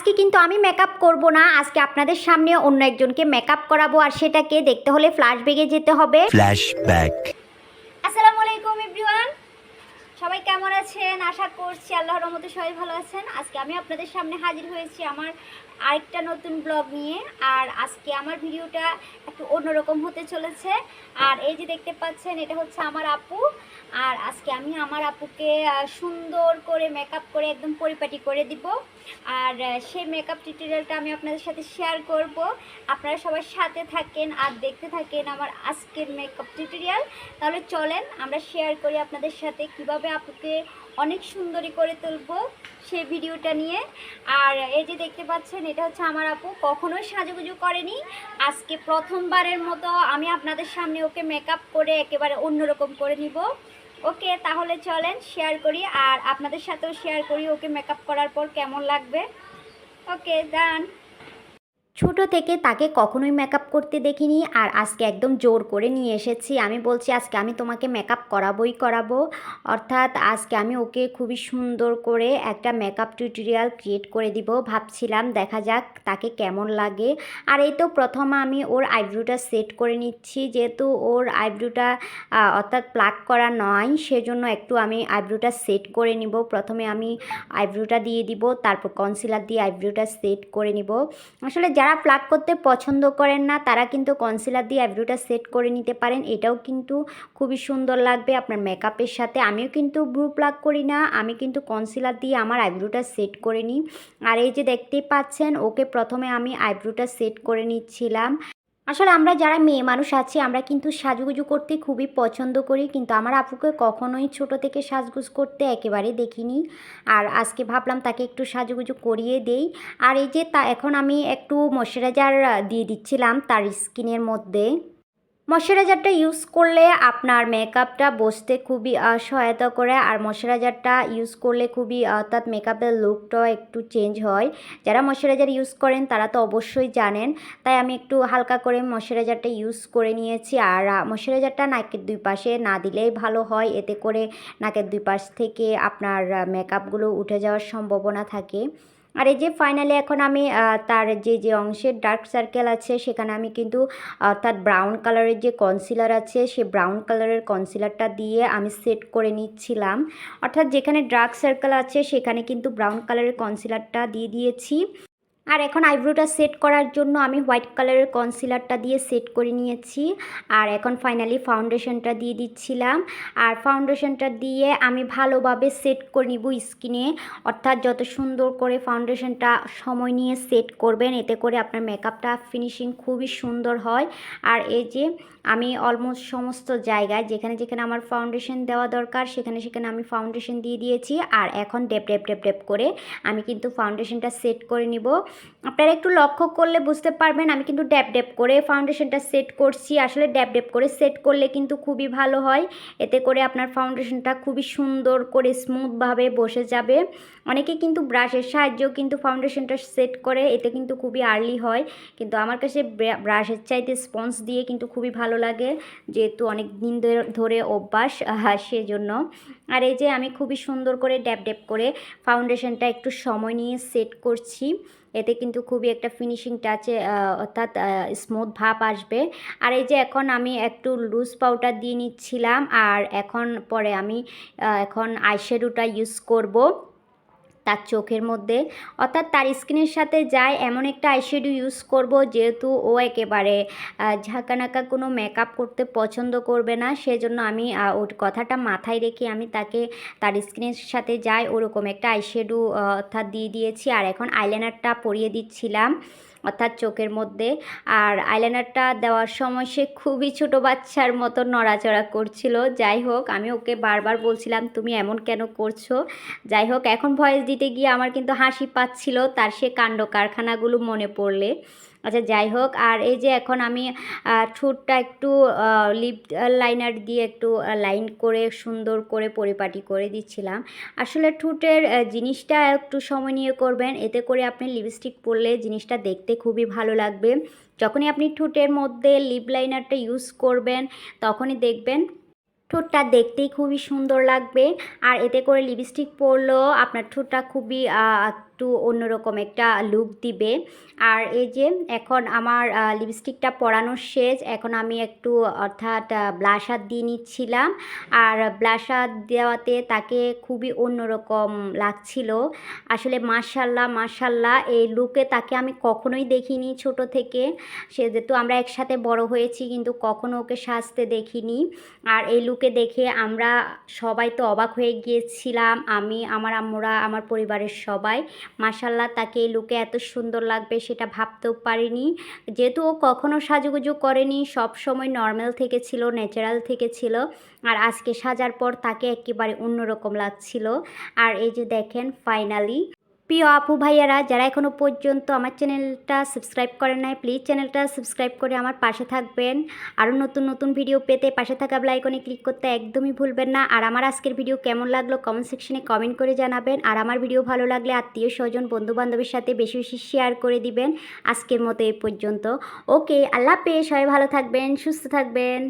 আজকে কিন্তু আমি মেকআপ করব না আজকে আপনাদের সামনে অন্য একজনকে মেকআপ করাবো আর সেটাকে দেখতে হলে ফ্ল্যাশ বেগে যেতে হবে। Flashback. আসসালামু আলাইকুম এভরিওয়ান সবাই কেমন আছেন? আশা করছি আল্লাহর রহমতে সবাই ভালো আছেন। আজকে আমি আপনাদের সামনে হাজির হয়েছি আমার আরেকটা নতুন ব্লগ নিয়ে আর আজকে আমার ভিডিওটা একটু অন্যরকম হতে চলেছে। আর এই যে দেখতে পাচ্ছেন এটা হচ্ছে আমার আপু। আর আজকে আমি আমার আপুকে সুন্দর করে মেকআপ করে একদম পরিপাটি করে দিব। আর সেই মেকআপ টিউটোরিয়ালটা আমি আপনাদের সাথে শেয়ার করব। আপনারা সবাই সাথে থাকেন আর দেখতে থাকেন আমার আজকের মেকআপ টিউটোরিয়াল তাহলে চলেন, আমরা শেয়ার করি আপনাদের সাথে কীভাবে আপুকে অনেক সুন্দরী করে তুলবো সেই ভিডিওটা নিয়ে। আর, এই যে দেখতে পাচ্ছেন, এটা হচ্ছে আমার আপু। কখনোই সাজুগুজু করেনি। আজকে প্রথমবারের মতো আমি আপনাদের সামনে ওকে মেকআপ করে একেবারে অন্যরকম করে নিব। ওকে, তাহলে চলেন শেয়ার করি, আর আপনাদের সাথেও শেয়ার করি, ওকে মেকআপ করার পর কেমন লাগবে? ওকে ডান ছোট থেকে তাকে কখনোই মেকআপ করতে দেখিনি আর আজকে একদম জোর করে নিয়ে এসেছি। আমি বলছি, আজকে আমি তোমাকে মেকআপ করাবোই করাবো। অর্থাৎ আজকে আমি ওকে খুবই সুন্দর করে একটা মেকআপ টিউটোরিয়াল ক্রিয়েট করে দিব। ভাবছিলাম, দেখা যাক তাকে কেমন লাগে। আর এই তো প্রথম আমি ওর আইব্রোটা সেট করে নিচ্ছি। যেহেতু ওর আইব্রোটা অর্থাৎ প্লাক করা নয়, সেজন্য একটু আমি আইব্রোটা সেট করে নিব। প্রথমে আমি আইব্রোটা দিয়ে দিব, তারপর কনসিলার দিয়ে আইব্রোটা সেট করে নিব। আসলে যারা প্লাক করতে পছন্দ করেন না, তারা কিন্তু কনসিলার দিয়ে আইব্রোটা সেট করে নিতে পারেন। এটাও কিন্তু খুবই সুন্দর লাগবে আপনার মেকআপের সাথে। আমিও কিন্তু ব্রু প্লাক করি না, আমি কিন্তু কনসিলার দিয়ে আমার আইব্রোটা সেট করে নিই। আর এই যে দেখতেই পাচ্ছেন, ওকে প্রথমে আমি আইব্রোটা সেট করে নিচ্ছিলাম। আসলে আমরা যারা মেয়ে মানুষ আছি, আমরা কিন্তু সাজুগুজু করতে খুবই পছন্দ করি। কিন্তু আমার আপুকে কখনোই ছোট থেকে সাজগুজ করতে একেবারে দেখিনি। আর আজকে ভাবলাম তাকে একটু সাজুগুজু করিয়ে দেই। আর এই যে তা, এখন আমি একটু ময়শ্চারাইজার দিয়ে দিচ্ছিলাম তার স্কিনের মধ্যে। ময়শ্চারাইজারটা ইউজ করলে আপনার মেকআপটা বসতে খুবই সহায়তা করে। আর ময়শ্চারাইজারটা ইউজ করলে খুবই অর্থাৎ মেকআপের লুকটাও একটু চেঞ্জ হয়। যারা ময়শ্চারাইজার ইউজ করেন, তারা তো অবশ্যই জানেন। তাই আমি একটু হালকা করে ময়শ্চারাইজারটা ইউজ করে নিয়েছি। আর ময়শ্চারাইজারটা নাকের দুই পাশে না দিলেই ভালো হয়। এতে করে নাকের দুই পাশ থেকে আপনার মেকআপগুলো উঠে যাওয়ার সম্ভাবনা থাকে। আর এই যে ফাইনালি এখন আমি তার যে যে অংশের ডার্ক সার্কেল আছে, সেখানে আমি কিন্তু অর্থাৎ ব্রাউন কালারের যে কনসিলার আছে, সে ব্রাউন কালারের কনসিলারটা দিয়ে আমি সেট করে নিচ্ছিলাম। অর্থাৎ যেখানে ডার্ক সার্কেল আছে, সেখানে কিন্তু ব্রাউন কালারের কনসিলারটা দিয়ে দিয়েছি। আর এখন আইব্রোটা সেট করার জন্য আমি হোয়াইট কালারের কনসিলারটা দিয়ে সেট করে নিয়েছি। আর এখন ফাইনালি ফাউন্ডেশনটা দিয়ে দিচ্ছিলাম। আর ফাউন্ডেশনটা দিয়ে আমি ভালোভাবে সেট করে নিব স্কিনে। অর্থাৎ যত সুন্দর করে ফাউন্ডেশনটা সময় নিয়ে সেট করবেন, এতে করে আপনার মেকআপটা ফিনিশিং খুবই সুন্দর হয়। আর এই যে আমি অলমোস্ট সমস্ত জায়গায় যেখানে যেখানে আমার ফাউন্ডেশন দেওয়া দরকার, সেখানে সেখানে আমি ফাউন্ডেশন দিয়ে দিয়েছি। আর এখন ডেপ ডেপ ডেপ ডেপ করে আমি কিন্তু ফাউন্ডেশনটা সেট করে নিব। আপনারা একটু লক্ষ্য করলে বুঝতে পারবেন, আমি কিন্তু ড্যাপ ড্যাপ করে ফাউন্ডেশনটা সেট করছি। আসলে ড্যাপ ড্যাপ করে সেট করলে কিন্তু খুবই ভালো হয়। এতে করে আপনার ফাউন্ডেশনটা খুবই সুন্দর করে স্মুথভাবে বসে যাবে। অনেকে কিন্তু ব্রাশের সাহায্যেও কিন্তু ফাউন্ডেশনটা সেট করে, এতে কিন্তু খুবই আর্লি হয়। কিন্তু আমার কাছে ব্রাশের চাইতে স্পঞ্জ দিয়ে কিন্তু খুবই ভালো লাগে, যেহেতু অনেক দিন ধরে- অভ্যাস সেজন্য। আর এই যে আমি খুবই সুন্দর করে ড্যাপ ড্যাপ করে ফাউন্ডেশনটা একটু সময় নিয়ে সেট করছি। এতে কিন্তু খুবই একটা ফিনিশিং টাচে অর্থাৎ স্মুথ ভাব আসবে। আর এই যে এখন আমি একটু লুজ পাউডার দিয়ে নিচ্ছিলাম, আর এখন পরে আমি এখন আইশ্যাডোটা ইউজ করব। তার চোখের মধ্যে। অর্থাৎ তার স্কিনের সাথে যায় এমন একটা আইশ্যাডো ইউজ করব, যেহেতু ও একেবারে ঝাঁকানাকা কোনো মেকআপ করতে পছন্দ করবে না, সেজন্য আমি ওর কথাটা মাথায় রেখে আমি তাকে, তার স্কিনের সাথে যায় ওরকম একটা আইশ্যাডো অর্থাৎ দিয়ে দিয়েছি। আর এখন আইলাইনারটা পরিয়ে দিচ্ছিলাম। অর্থাৎ চোখের মধ্যে। আর আইলাইনারটা দেওয়ার সময় সে খুবই ছোটো বাচ্চার মতো নড়াচড়া করছিল। যাই হোক, আমি ওকে বারবার বলছিলাম, তুমি এমন কেন করছ? যাই হোক, এখন ভয়েস দিতে গিয়ে আমার কিন্তু হাসি পাচ্ছিল, তার সে কাণ্ড কারখানাগুলো মনে পড়লে। আচ্ছা যাই হোক, আর এই যে এখন আমি ঠোঁটটা একটু লিপ লাইনার দিয়ে একটু লাইন করে, সুন্দর করে পরিপাটি করে দিচ্ছিলাম। আসলে ঠোঁটের জিনিসটা একটু সময় নিয়ে করবেন, এতে করে আপনি লিপস্টিক পরলে জিনিসটা দেখতে খুবই ভালো লাগবে। যখনই আপনি ঠোঁটের মধ্যে লিপ লাইনারটা ইউজ করবেন, তখনই দেখবেন ঠোঁটটা দেখতেই খুবই সুন্দর লাগবে। আর এতে করে লিপস্টিক পরলেও আপনার ঠোঁটটা খুবই একটু অন্যরকম একটা লুক দিবে। আর এই যে এখন আমার লিপস্টিকটা পরানো শেষ, এখন আমি একটু অর্থাৎ ব্লাশার দিয়ে নিচ্ছিলাম। আর ব্লাশার দেওয়াতে তাকে খুবই অন্যরকম লাগছিল। আসলে মার্শাল্লাহ মার্শাল্লাহ এই লুকে তাকে আমি কখনোই দেখিনি ছোট থেকে। সে যেহেতু আমরা একসাথে বড় হয়েছি, কিন্তু কখনো ওকে সাজতে দেখিনি। আর এই লুকে দেখে আমরা সবাই তো অবাক হয়ে গিয়েছিলাম। আমি, আমার আম্মুরা, আমার পরিবারের সবাই। মাসাল্লাহ তাকে এই লুকে এত সুন্দর লাগবে সেটা ভাবতেও পারিনি। যেহেতু ও কখনও সাজুগুজু করেনি, সব সময় নর্মাল থেকে ছিল, ন্যাচারাল থেকে ছিল। আর আজকে সাজার পর তাকে একেবারে অন্যরকম লাগছিল। আর এই যে দেখেন, ফাইনালি প্রিয় আপু, ভাইয়ারা, যারা এখনও পর্যন্ত আমার চ্যানেলটা সাবস্ক্রাইব করেন নাই প্লিজ চ্যানেলটা সাবস্ক্রাইব করে আমার পাশে থাকবেন। আরও নতুন নতুন ভিডিও পেতে পাশে থাকা বেলাইকনে ক্লিক করতে একদমই ভুলবেন না। আর আমার আজকের ভিডিও কেমন লাগল কমেন্ট সেকশনে কমেন্ট করে জানাবেন। আর আমার ভিডিও ভালো লাগলে আত্মীয় স্বজন বন্ধু বান্ধবের সাথে বেশি বেশি শেয়ার করে দিবেন। আজকের মতো এ পর্যন্ত। ওকে আল্লাহ পেয়ে সবাই ভালো থাকবেন, সুস্থ থাকবেন।